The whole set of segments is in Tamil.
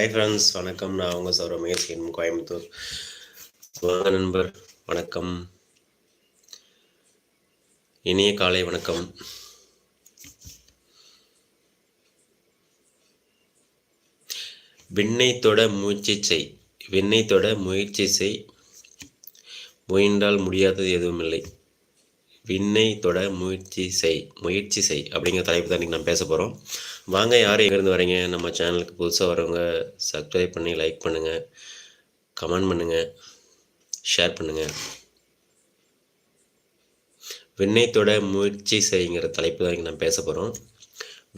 ஹாய் ஃப்ரெண்ட்ஸ் வணக்கம். நான் உங்கள் சௌர மகேஷ்கின் கோயம்புத்தூர். வாங்க நண்பர் வணக்கம். இனிய காலை வணக்கம். விண்ணை தொட முயற்சி செய். விண்ணை தொட முயற்சி செய். முயன்றால் முடியாதது எதுவும் இல்லை. விண்ணை தொட முயற்சி செய். முயற்சி செய் அப்படிங்கிற தலைப்பு தான் இன்றைக்கி நான் பேச போகிறோம் வாங்க யார் எங்கேருந்து வரீங்க? நம்ம சேனலுக்கு புதுசாக வரவங்க சப்ஸ்கிரைப் பண்ணி லைக் பண்ணுங்கள் கமெண்ட் பண்ணுங்கள் ஷேர் பண்ணுங்கள் விண்ணயத்தோட முயற்சி செய்ங்கிற தலைப்பு தான் நான் பேச போகிறோம்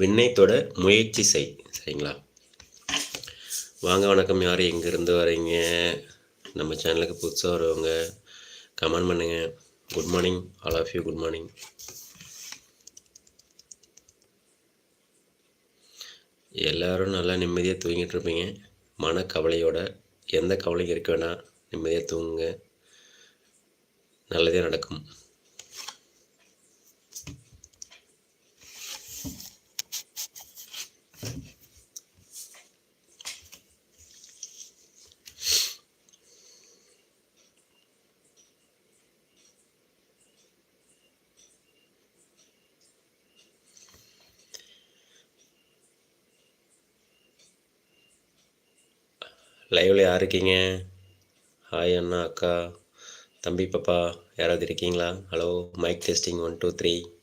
விண்ணயத்தோட முயற்சி செய் சரிங்களா? வாங்க வணக்கம். யார் எங்கேருந்து வரீங்க? நம்ம சேனலுக்கு புதுசாக வரவங்க கமெண்ட் பண்ணுங்கள் good morning all of you good morning எல்லோரும் நல்லா நிம்மதியாக தூங்கிட்டு இருப்பீங்க. மனக்கவலையோட எந்த கவலையும் இருக்க வேணாம் நிம்மதியாக தூங்குங்க. நல்லதே நடக்கும். லைவில் யார் இருக்கீங்க? ஹாய் அண்ணா அக்கா. தம்பி பாப்பா யாராவது இருக்கீங்களா? Hello mike testing one two three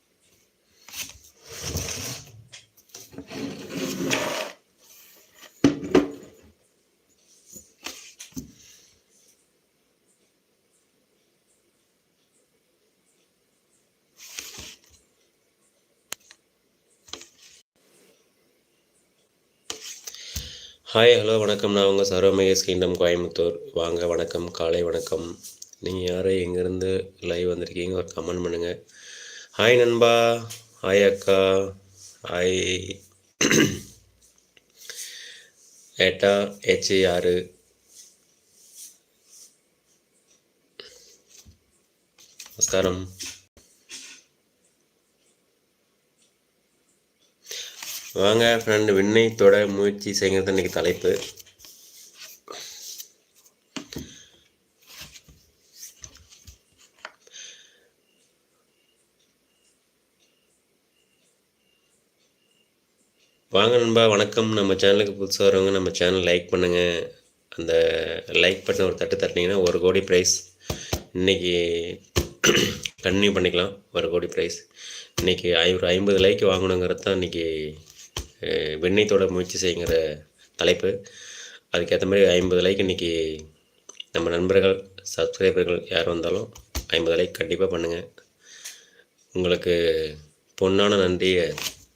hi hello வணக்கம். நான் உங்கள் சர்வமகேஷ் கிங்டம் கோயம்புத்தூர். வாங்க வணக்கம். காலை வணக்கம். நீங்கள் யார்? எங்கேருந்து லைவ் வந்திருக்கீங்க? ஒரு கமெண்ட் பண்ணுங்கள் ஹாய் நண்பா. ஹாய் அக்கா. ஹாய் ஏட்டா ஏச்சி யாரு நமஸ்காரம். வாங்க ஃப்ரெண்டு விண்ணை தொட முயற்சி செய்கிறது இன்னைக்கு தலைப்பு. வாங்க நண்பா வணக்கம். நம்ம சேனலுக்கு புதுசாக வரவங்க நம்ம சேனல் லைக் பண்ணுங்கள் அந்த லைக் பட்டன் ஒரு தட்டு தட்டினீங்கன்னா ஒரு கோடி ப்ரைஸ் இன்றைக்கி கன்டினியூ பண்ணிக்கலாம். ஒரு கோடி ப்ரைஸ் இன்றைக்கி ஐ ஒரு ஐம்பது லைக் வாங்கணுங்கிறது தான் இன்றைக்கி வெண்ணெய்த்தோட முயற்சி செய்யுங்கிற தலைப்பு. அதுக்கேற்ற மாதிரி ஐம்பது லைக் இன்றைக்கி நம்ம நண்பர்கள் சப்ஸ்கிரைபர்கள் யார் வந்தாலும் ஐம்பது லைக் கண்டிப்பாக பண்ணுங்கள் உங்களுக்கு பொன்னான நன்றியை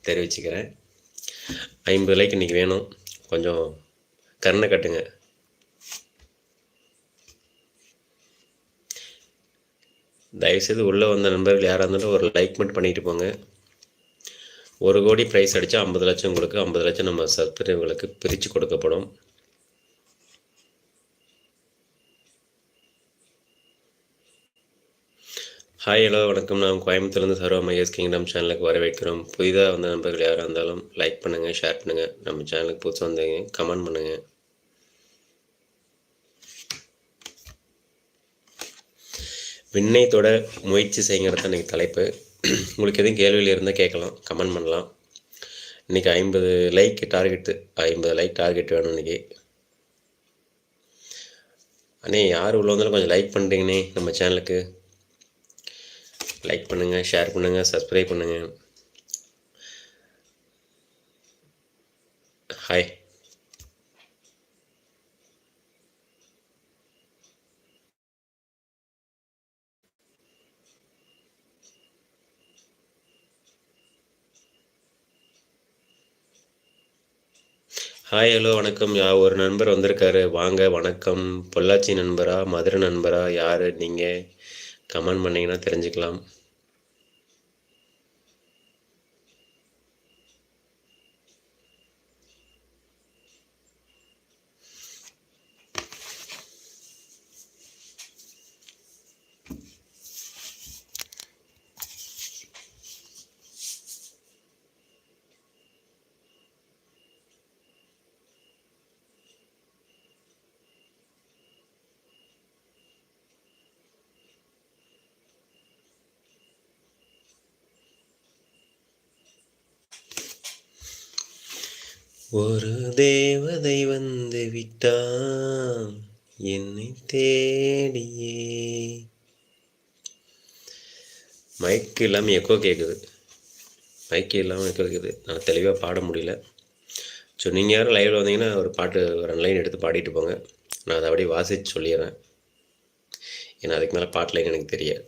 தெரிவிச்சுக்கிறேன். ஐம்பது லைக் இன்றைக்கி வேணும். கொஞ்சம் கருணை கட்டுங்க. தயவுசெய்து உள்ளே வந்த நண்பர்கள் யாராக இருந்தாலும் ஒரு லைக் மட்டும் பண்ணிட்டு போங்க. ஒரு கோடி ப்ரைஸ் அடித்தா ஐம்பது லட்சம் உங்களுக்கு ஐம்பது லட்சம் நம்ம சப்ஸ்கிரைபர்களுக்கு பிரித்து கொடுக்கப்படும். ஹாய் ஹலோ வணக்கம். நான் கோயம்புத்தூர்லேருந்து சர்வ மகேஷ் கிங்டம் சேனலுக்கு வரவேற்கிறோம். புதிதாக வந்த நண்பர்கள் யாராக இருந்தாலும் லைக் பண்ணுங்கள் ஷேர் பண்ணுங்கள் நம்ம சேனலுக்கு புதுசாக வந்தீங்க கமெண்ட் பண்ணுங்கள் விண்ணை தொட முயற்சி செய்யுங்கிறது இன்றைக்கி தலைப்பு. உங்களுக்கு எதுவும் கேள்வியில் இருந்தால் கேட்கலாம் கமெண்ட் பண்ணலாம். இன்றைக்கி ஐம்பது லைக் டார்கெட்டு ஐம்பது லைக் டார்கெட் வேணும் இன்றைக்கி அண்ணே யார் உள்ள வந்தாலும் கொஞ்சம் லைக் பண்ணுறீங்கண்ணே நம்ம சேனலுக்கு லைக் பண்ணுங்கள் ஷேர் பண்ணுங்கள் சப்ஸ்கிரைப் பண்ணுங்கள் ஹாய் ஹாய் ஹலோ வணக்கம். யா ஒரு நண்பர் வந்திருக்காரு. வாங்க வணக்கம். பொள்ளாச்சி நண்பரா மதுரை நண்பரா யார்? நீங்கள் கமெண்ட் பண்ணிங்கன்னா தெரிஞ்சுக்கலாம். கதை வந்து விட்டான் என்னை தேடியே. மைக்கு இல்லாமல் எக்கோ கேட்குது மைக்கு இல்லாமல் எக்கோ கேட்குது நான் தெளிவாக பாட முடியல. ஸோ நீங்கள் யாரும் லைவில் வந்தீங்கன்னா ஒரு பாட்டு ரெண்டு லைன் எடுத்து பாடிட்டு போங்க. நான் அதை அப்படியே வாசித்து சொல்லிடுறேன். ஏன்னா அதுக்கு மேலே பாட்டு லைன் எனக்கு தெரியாது.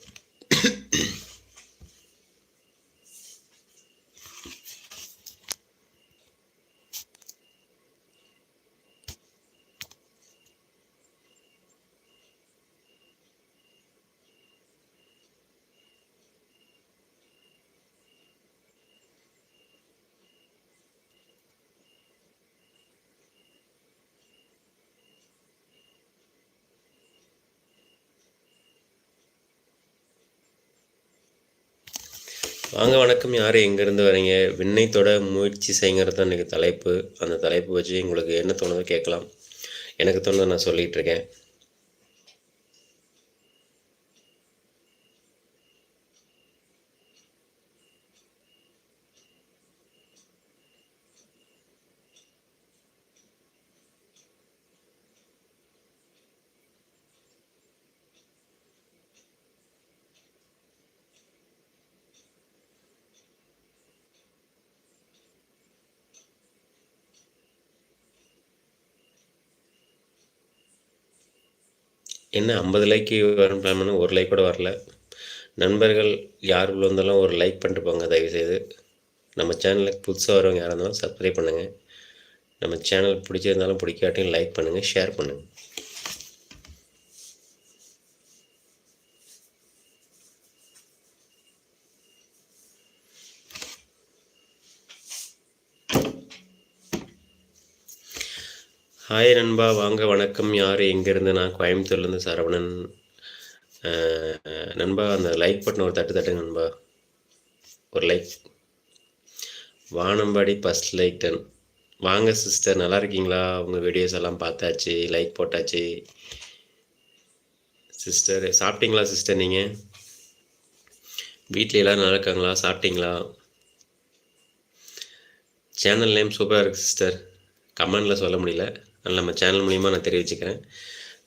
வாங்க வணக்கம். யார் எங்கேருந்து வரீங்க? விண்ணை தொட முயற்சி செய்கிறது தான் இன்றைக்கி தலைப்பு. அந்த தலைப்பு வச்சு உங்களுக்கு என்ன தோணுதோ கேட்கலாம். எனக்கு தோணுதை நான் சொல்லிகிட்ருக்கேன் என்ன ஐம்பது லைக்கு வரும் பிளான் பண்ண ஒரு லைக் கூட வரல. நண்பர்கள் யார் வந்தாலும் ஒரு லைக் பண்ணிட்டு போங்க தயவுசெய்து. நம்ம சேனலுக்கு புதுசாக வரவங்க யாராக இருந்தாலும் சப்ஸ்கிரைப் பண்ணுங்கள் நம்ம சேனல் பிடிச்சிருந்தாலும் பிடிக்காட்டியும் லைக் பண்ணுங்கள் ஷேர் பண்ணுங்கள் ஹாய் நண்பா. வாங்க வணக்கம். யார்? எங்கேருந்து? நான் கோயம்புத்தூர்லேருந்து சரவணன். நண்பா அந்த லைக் பட்டன் ஒரு தட்டு தட்டுங்க நண்பா. ஒரு லைக் வானம்பாடி ஃபஸ்ட் லைட்டன் வாங்க சிஸ்டர் நல்லா இருக்கீங்களா? உங்கள் வீடியோஸ் எல்லாம் பார்த்தாச்சு லைக் போட்டாச்சு. சிஸ்டர் சாப்பிட்டீங்களா சிஸ்டர் நீங்கள் வீட்டில் எல்லோரும் நல்லா இருக்காங்களா? சாப்பிட்டீங்களா? சேனல் நேம் சூப்பராக இருக்குது சிஸ்டர் கமெண்டில் சொல்ல முடியல. அதனால் நம்ம சேனல் மூலிமா நான் தெரிவிச்சுக்கிறேன்.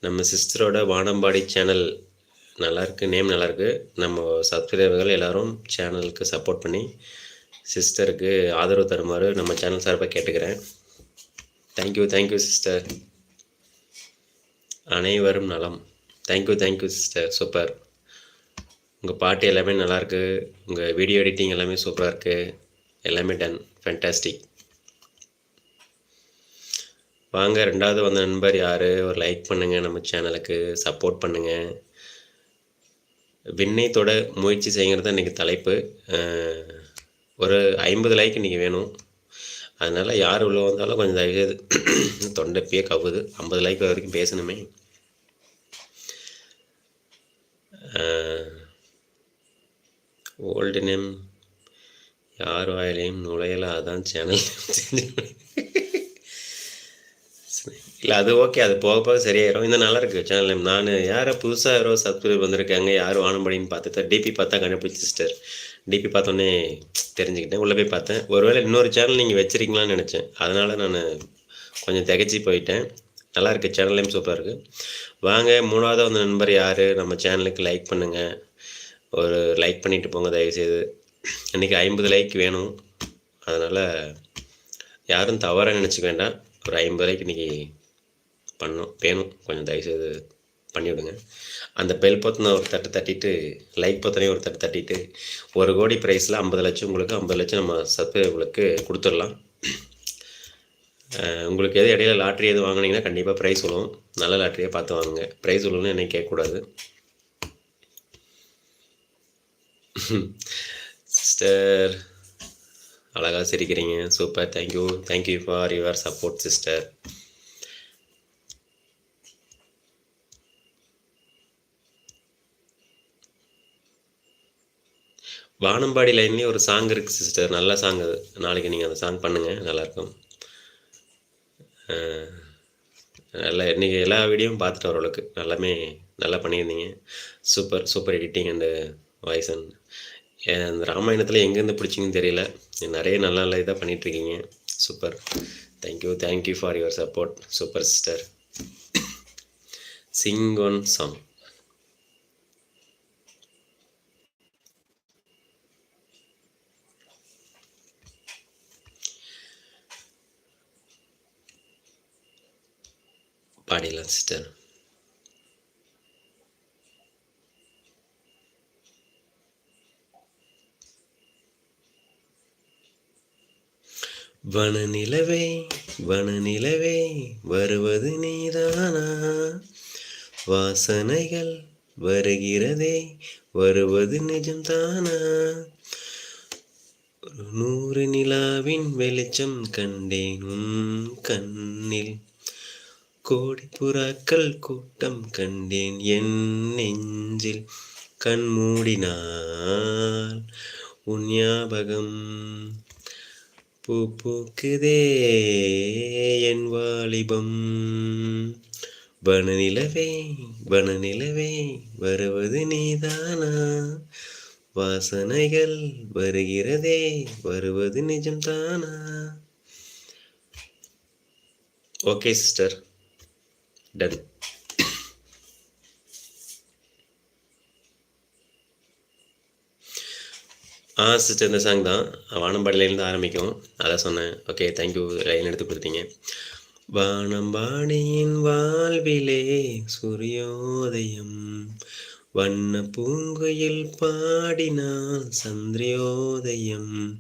நம்ம சிஸ்டரோட வானம்பாடி சேனல் நல்லாயிருக்கு நேம் நல்லாயிருக்கு. நம்ம சப்ஸ்கிரைபர்கள் எல்லோரும் சேனலுக்கு சப்போர்ட் பண்ணி சிஸ்டருக்கு ஆதரவு தருமாறு நம்ம சேனல் சார்பாக கேட்டுக்கிறேன். தேங்க்யூ தேங்க்யூ சிஸ்டர் அனைவரும் நலம். தேங்க்யூ தேங்க்யூ சிஸ்டர் சூப்பர் உங்கள் பாட்டு எல்லாமே நல்லாயிருக்கு. உங்கள் வீடியோ எடிட்டிங் எல்லாமே சூப்பராக இருக்குது எல்லாமே டன் ஃபேண்டாஸ்டிக் வாங்க ரெண்டாவது வந்த நண்பர் யார்? ஒரு லைக் பண்ணுங்கள் நம்ம சேனலுக்கு சப்போர்ட் பண்ணுங்கள் விண்ணை தொட முயற்சி செய்கிறது இன்றைக்கி தலைப்பு. ஒரு ஐம்பது லைக் இன்றைக்கி வேணும். அதனால் யார் உள்ள வந்தாலும் கொஞ்சம் தயவுசெய்து தொண்டைப்பியே கவுது ஐம்பது லைக் வரைக்கும் பேசணுமே. ஓல்டு நேம் யார் வாயிலையும் நுழையலாதான் சேனல் சேனல் இல்லை அது ஓகே அது போக போக சரியாயிரும். இந்த நல்லா இருக்கு சேனல் நான் யாரை புதுசாக யாரோ சப்ஸ்கிரைப் வந்திருக்காங்க. யார் வானம்படின்னு பார்த்து டிபி பார்த்தா கண்டுபிடிச்சி சிஸ்டர் டிபி பார்த்தோன்னே தெரிஞ்சுக்கிட்டேன். உள்ளே போய் பார்த்தேன். ஒருவேளை இன்னொரு சேனல் நீங்கள் வச்சுருக்கீங்களான்னு நினச்சேன். அதனால் நான் கொஞ்சம் திகச்சு போயிட்டேன். நல்லா இருக்குது சேனல்லையும் சூப்பராக இருக்குது வாங்க மூணாவது வந்த நண்பர் யார்? நம்ம சேனலுக்கு லைக் பண்ணுங்கள் ஒரு லைக் பண்ணிவிட்டு போங்க தயவுசெய்து. இன்றைக்கி ஐம்பது லைக் வேணும். அதனால் யாரும் தவறாக நினச்சிக்க வேண்டாம். ஒரு ஐம்பது ரூபாய்க்கு இன்றைக்கி பண்ணோம் வேணும். கொஞ்சம் தயவுசெய்து பண்ணிவிடுங்க. அந்த பெல் பொத்தனை ஒரு தட்டு தட்டிட்டு லைக் பொத்தனையும் ஒரு தட்டு தட்டிட்டு ஒரு கோடி ப்ரைஸில் ஐம்பது லட்சம் உங்களுக்கு ஐம்பது லட்சம் நம்ம உங்களுக்கு கொடுத்துடலாம். உங்களுக்கு எது இடையில லாட்ரி எது வாங்கினீங்கன்னா கண்டிப்பாக ப்ரைஸ் விழுவும் நல்ல லாட்ரியாக பார்த்து வாங்குங்க. ப்ரைஸ் விழுவுன்னு என்னை கேட்கக்கூடாது. சிஸ்டர் அழகாக சிரிக்கிறீங்க. Super thank you thank you for your support sister Vaanampaadi லைன்லேயும் ஒரு சாங் இருக்குது சிஸ்டர் நல்ல சாங் அது. நாளைக்கு நீங்கள் அந்த சாங் பண்ணுங்கள் நல்லாயிருக்கும். நல்லா இன்றைக்கி எல்லா வீடியோவும் பார்த்துட்டு ஓரளவுக்கு நல்லாமே நல்லா பண்ணியிருந்தீங்க. Super super editing and voice and அந்த ராமாயணத்தில் எங்கேருந்து பிடிச்சிங்கன்னு தெரியல. நிறைய நல்ல நல்ல இதாக பண்ணிகிட்ருக்கீங்க super thank you thank you for your support super sister sing one song பாடிடலாம் sister வனநிலவே வனநிலவே வருவது நீதானா? வாசனைகள் வருகிறதே வருவது நிஜம்தானா? நூறு நிலாவின் வெளிச்சம் கண்டேனும் கண்ணில். கோடி புறாக்கள் கூட்டம் கண்டேன் என் நெஞ்சில் கண்மூடினால் உன் ஞாபகம். பூ பூக்குதே என் வாலிபம். வனநிலவே வனநிலவே வருவது நீதானா? வாசனைகள் வருகிறதே வருவது நிஜம்தானா? Okay sister. Ton ah sister இந்த சாங் தான் வானம்பாடியிலேருந்து ஆரம்பிக்கும். அதான் சொன்னேன். ஓகே தேங்க்யூ லைன் எடுத்து கொடுத்தீங்க. வானம்பாடியின் வாழ்விலே சூரியோதயம். வண்ண பூங்குயில் பாடினால் சந்திரியோதயம்.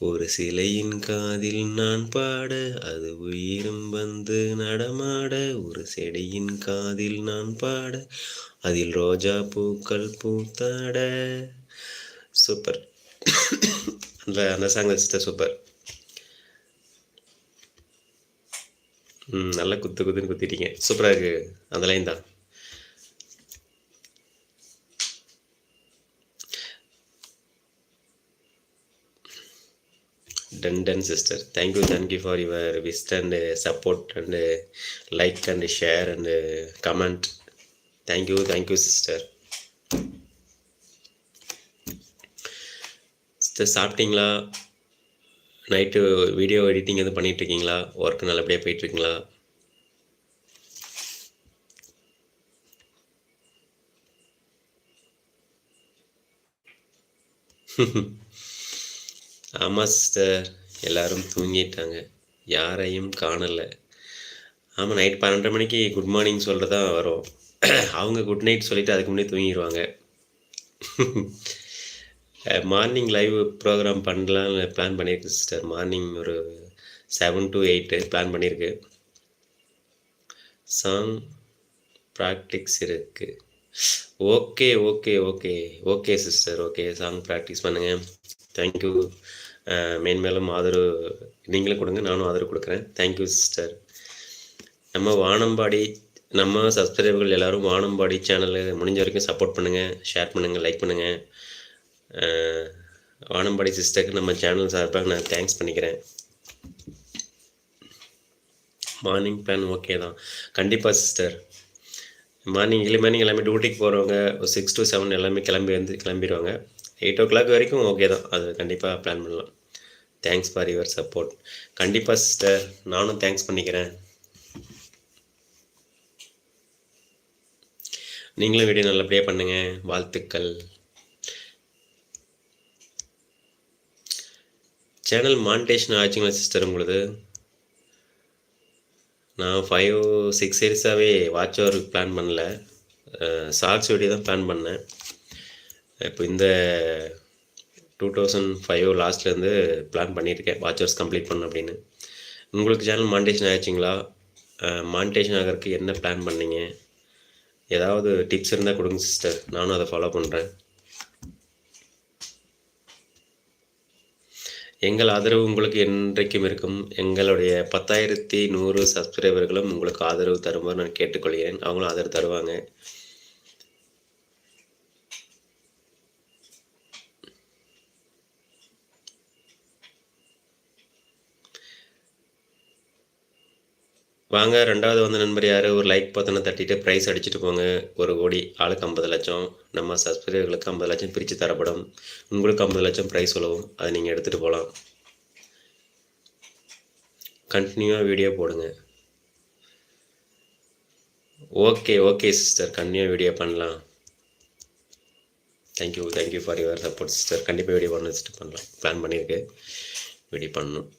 ஒரு சிலையின் காதில் நான் பாட அது உயிரும் வந்து நடமாட. ஒரு செடியின் காதில் நான் பாட அதில் ரோஜா பூக்கள் பூத்தாட. சூப்பர் அந்த அந்த சாங் வச்சுட்டா சூப்பர் ம் நல்லா குத்து குத்துன்னு குத்திட்டீங்க. சூப்பராக இருக்கு. அந்த லைன் தான். Done done sister thank you thank you for your visit and support and like and share and comment thank you thank you sister sister சாப்பிட்டீங்களா? நைட்டு வீடியோ எடிட்டிங் எதுவும் பண்ணிகிட்ருக்கீங்களா ஒர்க் நல்லபடியாக போயிட்டுருக்கீங்களா? ஆமாம் சிஸ்டர் எல்லாரும் தூங்கிட்டாங்க. யாரையும் காணலை. ஆமாம் நைட் பன்னெண்டரை மணிக்கு குட் மார்னிங் சொல்கிறதா வரும். அவங்க குட் நைட் சொல்லிவிட்டு அதுக்கு முன்னே தூங்கிடுவாங்க மார்னிங் லைவ் ப்ரோக்ராம் பண்ணலான்னு பிளான் பண்ணியிருக்கு சிஸ்டர் மார்னிங் ஒரு செவன் டு எயிட்டு பிளான் பண்ணியிருக்கு. சாங் ப்ராக்டிக்ஸ் இருக்குது okay okay okay okay sister okay song practice பண்ணுங்கள் தேங்க்யூ மேன்மேலும் ஆதரவு நீங்களும் கொடுங்க நானும் ஆதரவு கொடுக்குறேன். தேங்க்யூ சிஸ்டர் நம்ம வானம்பாடி நம்ம சப்ஸ்கிரைபர்கள் எல்லோரும் வானம்பாடி சேனலு முடிஞ்ச வரைக்கும் சப்போர்ட் பண்ணுங்கள் ஷேர் பண்ணுங்கள் லைக் பண்ணுங்கள் வானம்பாடி சிஸ்டருக்கு நம்ம சேனல் சார்பாக நான் தேங்க்ஸ் பண்ணிக்கிறேன். மார்னிங் பிளான் ஓகே தான். கண்டிப்பாக சிஸ்டர் மார்னிங் ஏழு மார்னிங் எல்லாமே டியூட்டிக்கு போகிறவங்க ஒரு சிக்ஸ் டு செவன் எல்லாமே கிளம்பி வந்து கிளம்பிடுவாங்க. எயிட் ஓ கிளாக் வரைக்கும் ஓகே தான். அது கண்டிப்பாக பிளான் பண்ணலாம். தேங்க்ஸ் ஃபார் யுவர் சப்போர்ட் கண்டிப்பாக சிஸ்டர் நானும் தேங்க்ஸ் பண்ணிக்கிறேன். நீங்களும் வீடியோ நல்லபடியாக பண்ணுங்கள் வாழ்த்துக்கள். சேனல் மானிட்டேஷன் ஆச்சுங்களா சிஸ்டர் உங்களது? நான் ஃபைவ் சிக்ஸ் இயர்ஸாகவே வாட்ச் ஓவருக்கு பிளான் பண்ணல. ஷார்ட்ஸ் வீடியோ தான் பிளான் பண்ணேன். இப்போ இந்த டூ தௌசண்ட் ஃபைவ் லாஸ்ட்லேருந்து பிளான் பண்ணியிருக்கேன். வாட்ச் கம்ப்ளீட் பண்ண அப்படின்னு. உங்களுக்கு சேனல் மானிட்டேஷன் ஆயிடுச்சிங்களா? மானிட்டேஷன் ஆகிறதுக்கு என்ன பிளான் பண்ணீங்க? ஏதாவது டிப்ஸ் இருந்தால் கொடுங்க சிஸ்டர் நானும் அதை ஃபாலோ பண்ணுறேன் எங்கள் ஆதரவு உங்களுக்கு என்றைக்கும் இருக்கும். எங்களுடைய பத்தாயிரத்தி நூறு சப்ஸ்கிரைபர்களும் உங்களுக்கு ஆதரவு தருமாறு நான் கேட்டுக்கொள்கிறேன். அவங்களும் ஆதரவு தருவாங்க. வாங்க ரெண்டாவது வந்த நண்பர் யார்? ஒரு லைக் பார்த்தோன்னா தட்டிட்டு ப்ரைஸ் அடிச்சுட்டு போங்க. ஒரு கோடி ஆளுக்கு ஐம்பது லட்சம். நம்ம சப்ஸ்கிரைபர்களுக்கு ஐம்பது லட்சம் பிரித்து தரப்படும். உங்களுக்கு ஐம்பது லட்சம் ப்ரைஸ் உழவும் அதை நீங்கள் எடுத்துகிட்டு போகலாம் கண்டினியூவாக வீடியோ போடுங்க. ஓகே ஓகே சிஸ்டர் கண்டினியூவாக வீடியோ பண்ணலாம். Thank you thank you for your support sister கண்டிப்பாக வீடியோ பண்ண வச்சுட்டு பண்ணலாம். பிளான் பண்ணியிருக்கு. வீடியோ பண்ணணும்.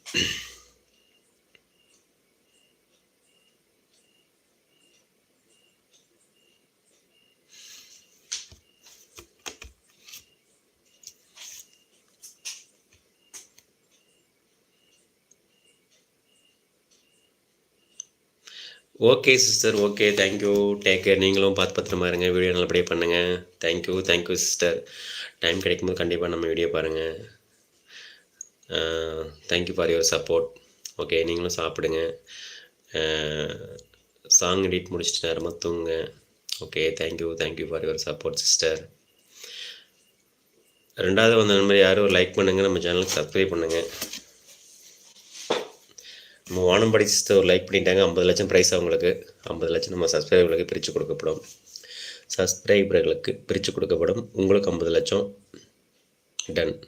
Okay sister okay thank you take care நீங்களும் பார்த்து பத்திரமா இருங்க வீடியோ நல்லபடியாக பண்ணுங்கள் தேங்க்யூ தேங்க்யூ சிஸ்டர் டைம் கிடைக்கும்போது கண்டிப்பாக நம்ம வீடியோ பாருங்கள் thank you for your support okay நீங்களும் சாப்பிடுங்க. Uh, சாங் எடிட் முடிச்சுட்டு நேரமாக தூங்குங்க. Okay thank you thank you for your support sister ரெண்டாவது வந்த நண்பர் யாரும் லைக் பண்ணுங்கள் நம்ம சேனலுக்கு சப்ஸ்கிரைப் பண்ணுங்கள் நம்ம வானம்படி சிஸ்டர் ஒரு லைக் பண்ணிட்டாங்க ஐம்பது லட்சம் ப்ரைஸ் அவங்களுக்கு. ஐம்பது லட்சம் நம்ம சப்ஸ்கிரைபர்களுக்கு பிரித்து கொடுக்கப்படும். சப்ஸ்கிரைபர்களுக்கு பிரித்து கொடுக்கப்படும். உங்களுக்கு ஐம்பது லட்சம். டன்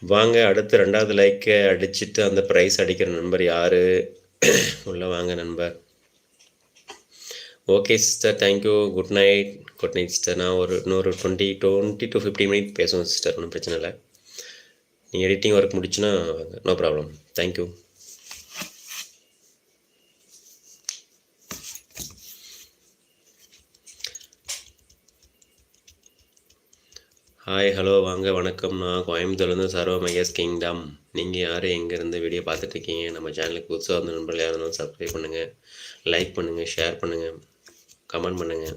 வாங்க அடுத்து ரெண்டாவது லைக்கை அடிச்சுட்டு அந்த ப்ரைஸ் அடிக்கிற நண்பர் யார்? உள்ளே வாங்க நண்பர். Okay sister thank you good night good night sister நான் ஒரு இன்னொரு twenty twenty to fifty minute பேசுவோம் சிஸ்டர் ஒன்றும் பிரச்சனை இல்லை. நீங்கள் editing work முடிச்சுன்னா no problem thank you hi hello வாங்க வணக்கம். நான் கோயம்புத்தூர்லேருந்து சர்வ மகேஷ் கிங்டம் நீங்கள் யார்? எங்கேருந்து வீடியோ பார்த்துட்ருக்கீங்க நம்ம சேனலுக்கு புதுசாக வந்த நண்பர்கள் யாரும் சப்ஸ்கிரைப் பண்ணுங்கள் லைக் பண்ணுங்கள் ஷேர் பண்ணுங்கள் கமெண்ட் பண்ணுங்கள்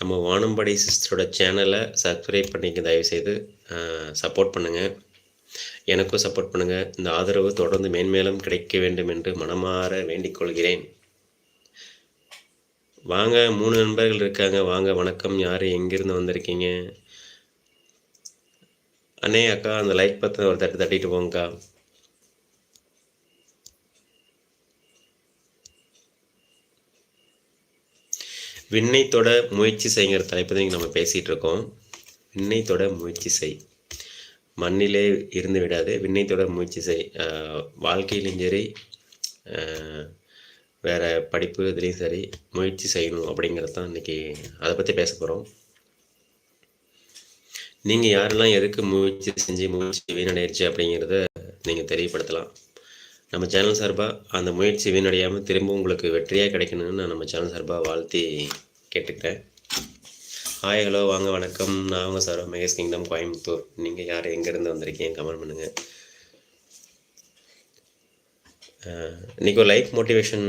நம்ம வானம்படை சிஸ்டரோட சேனலை சப்ஸ்கிரைப் பண்ணிக்க தயவுசெய்து சப்போர்ட் பண்ணுங்கள் எனக்கும் சப்போர்ட் பண்ணுங்கள் இந்த ஆதரவு தொடர்ந்து மேன்மேலும் கிடைக்க வேண்டும் என்று மனமாற வேண்டிக் கொள்கிறேன். வாங்க மூணு நண்பர்கள் இருக்காங்க. வாங்க வணக்கம். யார்? எங்கேருந்து வந்திருக்கீங்க? அண்ணே அக்கா அந்த லைக் பற்றி ஒரு தட்டு தட்டிட்டு போங்கக்கா. விண்ணை தொட முயற்சி செய்கிற தலைப்பு தான் நம்ம பேசிகிட்டு இருக்கோம் விண்ணை தொட முயற்சி செய். மண்ணிலே இருந்து விடாது விண்ணை தொட முயற்சி செய். வாழ்க்கையிலும் சரி வேறு படிப்பு இதுலேயும் சரி முயற்சி செய்யணும் அப்படிங்கிறது தான் இன்றைக்கி அதை பற்றி பேச போகிறோம் நீங்கள் யாரெல்லாம் எதுக்கு முயற்சி செஞ்சு முயற்சி வீணடையிடுச்சு அப்படிங்கிறத நீங்கள் தெரியப்படுத்தலாம். நம்ம சேனல் சார்பாக அந்த முயற்சி வீணடையாமல் திரும்ப உங்களுக்கு வெற்றியாக கிடைக்கணும்னு நான் நம்ம சேனல் சார்பாக வாழ்த்தி கேட்டுக்கிறேன். ஹாய் ஹலோ வாங்க வணக்கம். நான் அவங்க சார் மகேஷ் கிங்டம் கோயம்புத்தூர். நீங்கள் யார்? எங்கேருந்து வந்திருக்கீங்க? கமெண்ட் பண்ணுங்கள் இன்றைக்கி ஒரு லைஃப் மோட்டிவேஷன்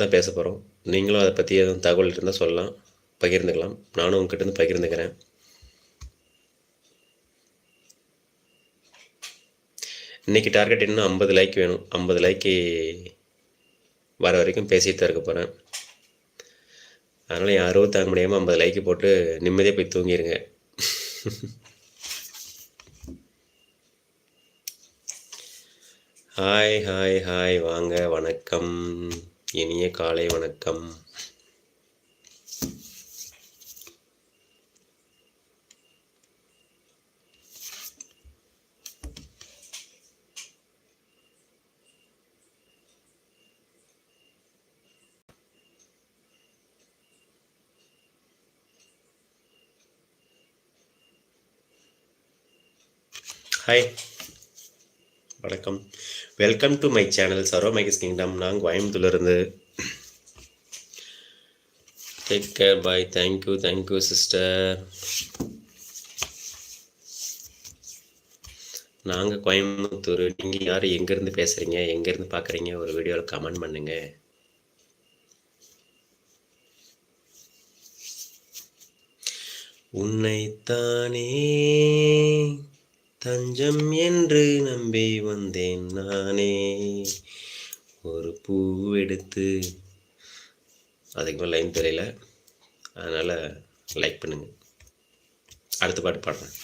தான் பேச போகிறோம் நீங்களும் அதை பற்றி எதுவும் தகவல் இருந்தால் சொல்லலாம். பகிர்ந்துக்கலாம். நானும் உங்ககிட்ட பகிர்ந்துக்கிறேன். இன்றைக்கி டார்கெட் இன்னும் ஐம்பது லைக் வேணும். ஐம்பது லைக்கு வர வரைக்கும் பேசிட்டு தான் இருக்க போகிறேன் அதனால் என் அறுபது தாங்க முடியாமல் ஐம்பது லைக்கு போட்டு நிம்மதியாக போய் தூங்கிடுங்க ஹாய் ஹாய் ஹாய் வாங்க வணக்கம். இனிய காலை வணக்கம். ஹாய் வணக்கம். வெல்கம் டு மை சேனல் சரோ மைக்கஸ் கிங்டம் நான் கோயம்புத்தூர்லேருந்து take care bye thank you thank you sister நாங்கள் கோயம்புத்தூர் நீங்கள் யார் எங்கேருந்து பேசுகிறீங்க எங்கேருந்து பார்க்குறீங்க ஒரு வீடியோவில் கமெண்ட் பண்ணுங்கள் உன்னைத்தானே தஞ்சம் என்று நம்பி வந்தேன் நானே. ஒரு பூ எடுத்து அதுக்கு லைன் தெரியல. அதனால் லைக் பண்ணுங்கள் அடுத்த பாட்டு பாடுறேன்.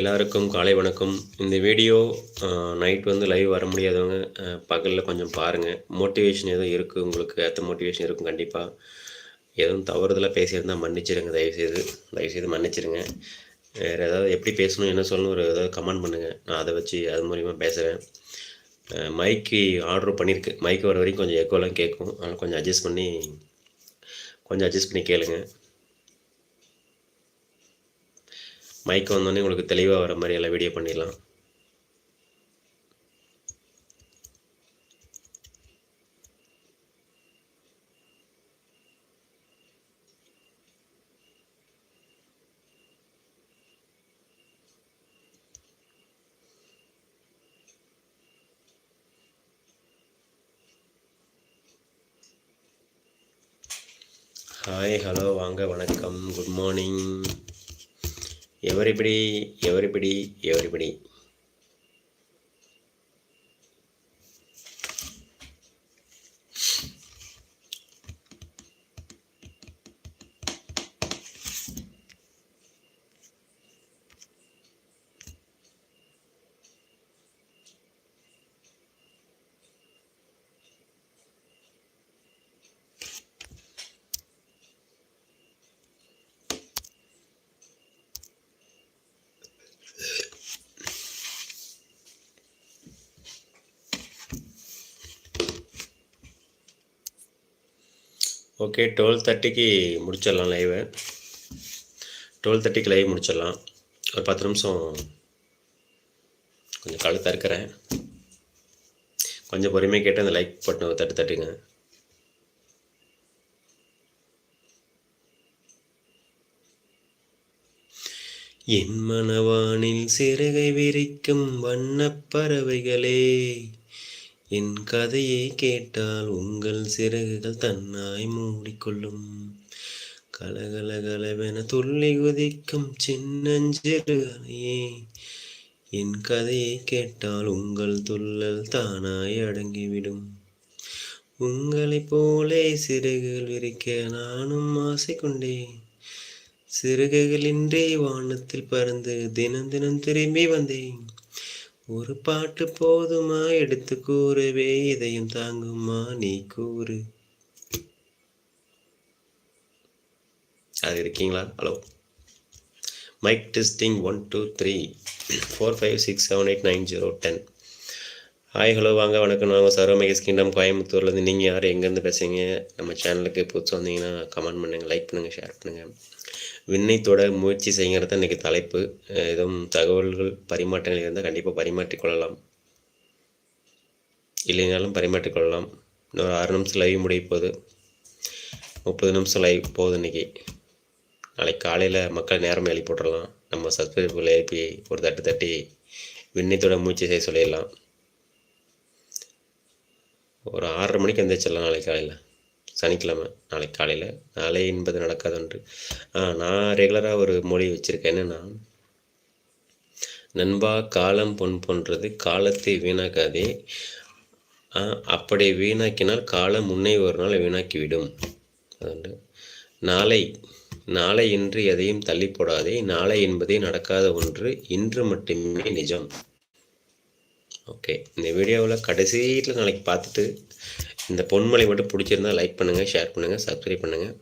எல்லாருக்கும் காலை வணக்கம். இந்த வீடியோ நைட் வந்து லைவ் வர முடியாதவங்க பகலில் கொஞ்சம் பாருங்கள் மோட்டிவேஷன் எதுவும் இருக்குது உங்களுக்கு ஏற்ற மோட்டிவேஷன் இருக்கும் கண்டிப்பாக எதுவும் தவறுதலாக பேசியிருந்தால் மன்னிச்சிடுங்க தயவுசெய்து. தயவுசெய்து மன்னிச்சிடுங்க வேறு ஏதாவது எப்படி பேசணும் என்ன சொல்லணும் ஒரு ஏதாவது கமெண்ட் பண்ணுங்கள் நான் அதை வச்சு அது மூலிமா பேசுகிறேன் மைக்கு ஆர்டர் பண்ணியிருக்கு மைக்கு வர வரைக்கும் கொஞ்சம் எக்கோலாம் கேட்கும். அதனால் கொஞ்சம் அட்ஜஸ்ட் பண்ணி கொஞ்சம் அட்ஜஸ்ட் பண்ணி கேளுங்கள் மைக் வந்தோடனே உங்களுக்கு தெளிவாக வர மாதிரி எல்லாம் வீடியோ பண்ணிடலாம். ஹாய் ஹலோ வாங்க வணக்கம் good morning everybody everybody everybody. Okay twelve தேர்ட்டிக்கு முடிச்சிடலாம் லைவை டுவெல் தேர்ட்டிக்கு லைவ் முடிச்சிடலாம். ஒரு பத்து நிமிஷம் கொஞ்சம் கழுத்தாக இருக்கிறேன் கொஞ்சம் பொறுமையாக கேட்டு அந்த லைக் பட்டன் தட்டு தட்டுங்க. என் மனவானில் சிறகை விரிக்கும் வண்ணப்பறவைகளே என் கதையை கேட்டால் உங்கள் சிறகுகள் தன்னாய் மூடிக்கொள்ளும். கலகலகலவென துள்ளி குதிக்கும் சின்னஞ்சிறுகளையே என் கதையை கேட்டால் உங்கள் துள்ளல் தானாய் அடங்கிவிடும். உங்களைப் போலே சிறகுகள் விரிக்க நானும் ஆசை கொண்டேன் சிறகுகளின்றே வானத்தில் பறந்து தினம் தினம் திரும்பி வந்தேன். ஒரு பாட்டு போதுமா? எடுத்து கூறவே இதயம் தாங்குமா? நீ கூறு. அது இருக்கீங்களா? Hello mic testing one two three four five six seven eight nine zero ten hi hello வாங்க வணக்கம். நாங்கள் சர்வ கிங்டம் கோயம்புத்தூர்லேருந்து நீங்கள் யார்? எங்கேருந்து பேசுகிறீங்க நம்ம சேனலுக்கு புதுசு வந்தீங்கன்னா கமெண்ட் பண்ணுங்கள் லைக் பண்ணுங்கள் ஷேர் பண்ணுங்கள் விண்ணைத்தோட முயற்சி செய்கிறது இன்றைக்கி தலைப்பு. எதுவும் தகவல்கள் பரிமாற்றங்கள் இருந்தால் கண்டிப்பாக பரிமாற்றிக்கொள்ளலாம் இல்லைனாலும் பரிமாற்றிக்கொள்ளலாம் இன்னொரு ஆறு நிமிஷம் லைவ் முடிய போகுது. முப்பது நிமிஷம் லைவ் போகுது இன்றைக்கி நாளைக்கு காலையில் மக்கள் நேரம் எழுப்பி போட்டுடலாம் நம்ம சப்ஸ்கிரைபர்கள் எழுப்பி ஒரு தட்டு தட்டி விண்ணத்தோட முயற்சி செய்ய சொல்லிடலாம். ஒரு ஆறரை மணிக்கு எந்திரிச்சிடலாம் நாளைக்கு காலையில். சனிக்கிழமை நாளைக்கு காலையில். நாளை என்பது நடக்காது ஒன்று நான் ரெகுலராக ஒரு மொழி வச்சுருக்கேன். என்னென்னா நண்பா காலம் பொன் போன்றது காலத்தை வீணாக்காதே. அப்படி வீணாக்கினால் காலம் முன்னே ஒரு நாள் வீணாக்கிவிடும். அதுண்டு. நாளை நாளை இன்று எதையும் தள்ளி போடாதே. நாளை என்பதே நடக்காத ஒன்று. இன்று மட்டுமே நிஜம். ஓகே. இந்த வீடியோவில் கடைசியில் நாளைக்கு பார்த்துட்டு இந்த பொன்மலை மட்டும் பிடிச்சிருந்தா லைக் பண்ணுங்கள் ஷேர் பண்ணுங்கள் சப்ஸ்கிரைப் பண்ணுங்கள்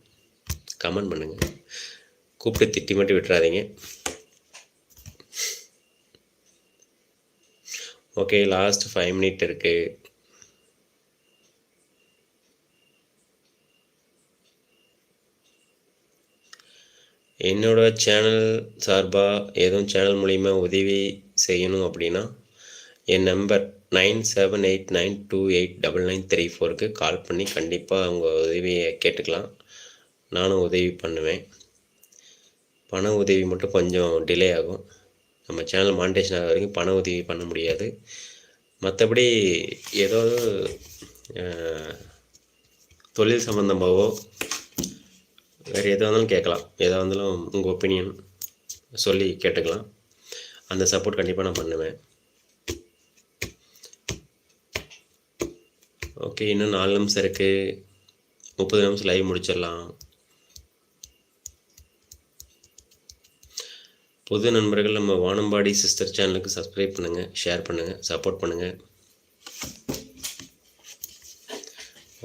கமெண்ட் பண்ணுங்கள் கூப்பிட்டு திட்டி மட்டும் விட்டுறாதீங்க. ஓகே லாஸ்ட் ஃபைவ் மினிட் இருக்குது என்னோட சேனல் சார்பாக எதுவும் சேனல் மூலிமா உதவி செய்யணும் அப்படின்னா என் number nine seven eight nine two eight double nine three ஃபோருக்கு கால் பண்ணி கண்டிப்பாக அவங்க உதவியை கேட்டுக்கலாம். நானும் உதவி பண்ணுவேன். பண உதவி மட்டும் கொஞ்சம் டிலே ஆகும். நம்ம சேனல் மானிட்டேஷன் ஆகிற வரைக்கும் பண உதவி பண்ண முடியாது. மற்றபடி ஏதாவது தொழில் சம்மந்தமாகவோ வேறு எதாக இருந்தாலும் கேட்கலாம். எதாக இருந்தாலும் உங்கள் ஒப்பீனியன் சொல்லி கேட்டுக்கலாம். அந்த சப்போர்ட் கண்டிப்பாக நான் பண்ணுவேன். ஓகே இன்னும் நாலு நிமிஷம் இருக்குது முப்பது நிமிஷம் லைவ் முடிச்சிடலாம். புது நண்பர்கள் நம்ம வானம்பாடி சிஸ்டர் சேனலுக்கு சப்ஸ்கிரைப் பண்ணுங்கள் ஷேர் பண்ணுங்கள் சப்போர்ட் பண்ணுங்கள்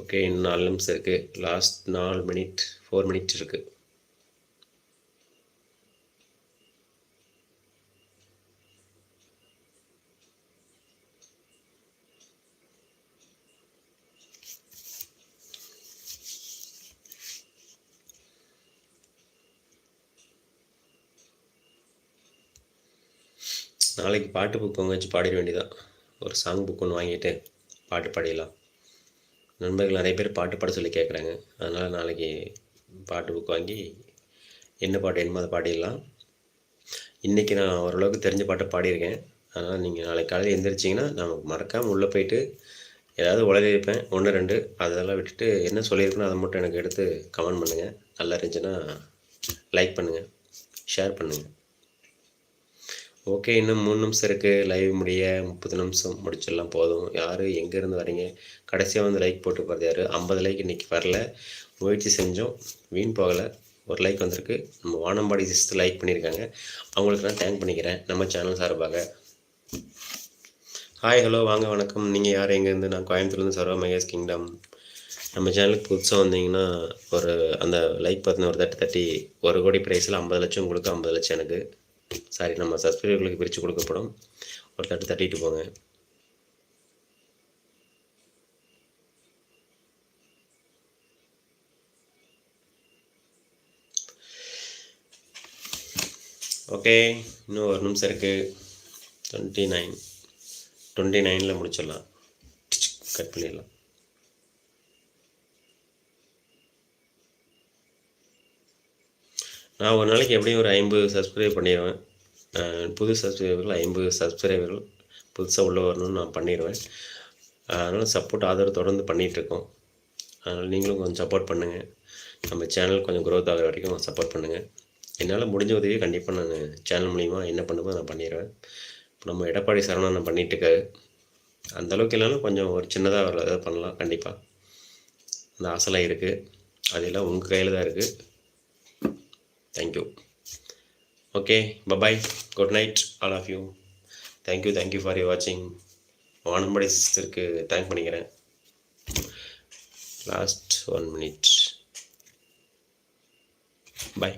ஓகே இன்னும் நாலு நிமிஷம் இருக்குது லாஸ்ட் நாலு மினிட் ஃபோர் மினிட் இருக்குது நாளைக்கு பாட்டு புக் ஒன்று வச்சு பாடிட வேண்டியதான் ஒரு சாங் புக் ஒன்று வாங்கிட்டு பாட்டு பாடிடலாம். நண்பர்கள் நிறைய பேர் பாட்டு பாட சொல்லி கேட்குறாங்க அதனால் நாளைக்கு பாட்டு புக் வாங்கி என்ன பாட்டு என்னமோ அதை பாடிடலாம். இன்றைக்கி நான் ஓரளவுக்கு தெரிஞ்ச பாட்டை பாடியிருக்கேன். அதனால் நீங்கள் நாளைக்கு காலையில் எழுந்திரிச்சிங்கன்னா நமக்கு மறக்காமல் உள்ளே போயிட்டு ஏதாவது உளறியிருப்பேன் ஒன்று ரெண்டு. அதெல்லாம் விட்டுட்டு என்ன சொல்லியிருக்கணும் அதை மட்டும் எனக்கு எடுத்து கமெண்ட் பண்ணுங்கள் நல்லா இருந்துச்சுன்னா லைக் பண்ணுங்கள் ஷேர் பண்ணுங்கள் ஓகே இன்னும் மூணு நிமிஷம் இருக்குது லைவ் முடிய முப்பது நிமிஷம் முடிச்சிடலாம் போதும். யார் எங்கேருந்து வரீங்க? கடைசியாக வந்து லைக் போட்டு போகிறது யார்? ஐம்பது லைக் இன்றைக்கி வரல. முயற்சி செஞ்சோம். வீண் போகலை. ஒரு லைக் வந்திருக்கு. நம்ம வானம்பாடி சிஸ்டர் லைக் பண்ணியிருக்காங்க. அவங்களுக்கு நான் தேங்க் பண்ணிக்கிறேன். நம்ம சேனல் சார்பாக. ஹாய் ஹலோ வாங்க வணக்கம். நீங்கள் யார்? எங்கேருந்து நான் கோயம்புத்தூர்லேருந்து சர்வ மகேஷ் கிங்டம் நம்ம சேனலுக்கு புதுசாக வந்தீங்கன்னா ஒரு அந்த லைக் பார்த்தீங்கன்னா ஒரு தட்டி தட்டி ஒரு கோடி ப்ரைஸில் ஐம்பது லட்சம் கொடுக்க ஐம்பது லட்சம் எனக்கு. சாரி நம்ம சப்ஸ்கிரைபர்களுக்கு பிரித்து கொடுக்கப்படும். ஒரு தட்டு தட்டிட்டு போங்க. ஓகே இன்னும் ஒரு நிமிஷம் இருக்குது டுவெண்ட்டி நைன் டுவெண்ட்டி நைனில் முடிச்சிடலாம். கட் பண்ணிடலாம். நான் ஒரு நாளைக்கு எப்படியும் ஒரு ஐம்பது சப்ஸ்கிரைப் பண்ணிடுவேன். புது சப்ஸ்கிரைபர்கள் ஐம்பது சப்ஸ்கிரைபர்கள் புதுசாக உள்ளே வரணும்னு நான் பண்ணிடுவேன். அதனால் சப்போர்ட் ஆதரவு தொடர்ந்து பண்ணிகிட்ருக்கோம் அதனால் நீங்களும் கொஞ்சம் சப்போர்ட் பண்ணுங்கள் நம்ம சேனல் கொஞ்சம் க்ரோத் ஆகிற வரைக்கும் சப்போர்ட் பண்ணுங்கள் என்னால் முடிஞ்ச உதவியை கண்டிப்பாக நான் சேனல் மூலிமா என்ன பண்ணுமோ நான் பண்ணிடுவேன். இப்போ நம்ம எடப்பாடி சரவணன் பண்ணிகிட்ருக்காரு அந்தளவுக்கு இல்லைனாலும் கொஞ்சம் ஒரு சின்னதாக ஒரு இதை பண்ணலாம் கண்டிப்பாக அந்த ஆசைலாம் இருக்குது அதெல்லாம் உங்கள் கையில் தான் இருக்குது thank you okay bye bye good night all of you thank you thank you for you வாட்சிங் வானம்படை சிஸ்டருக்கு தேங்க் பண்ணிக்கிறேன். Last one minute bye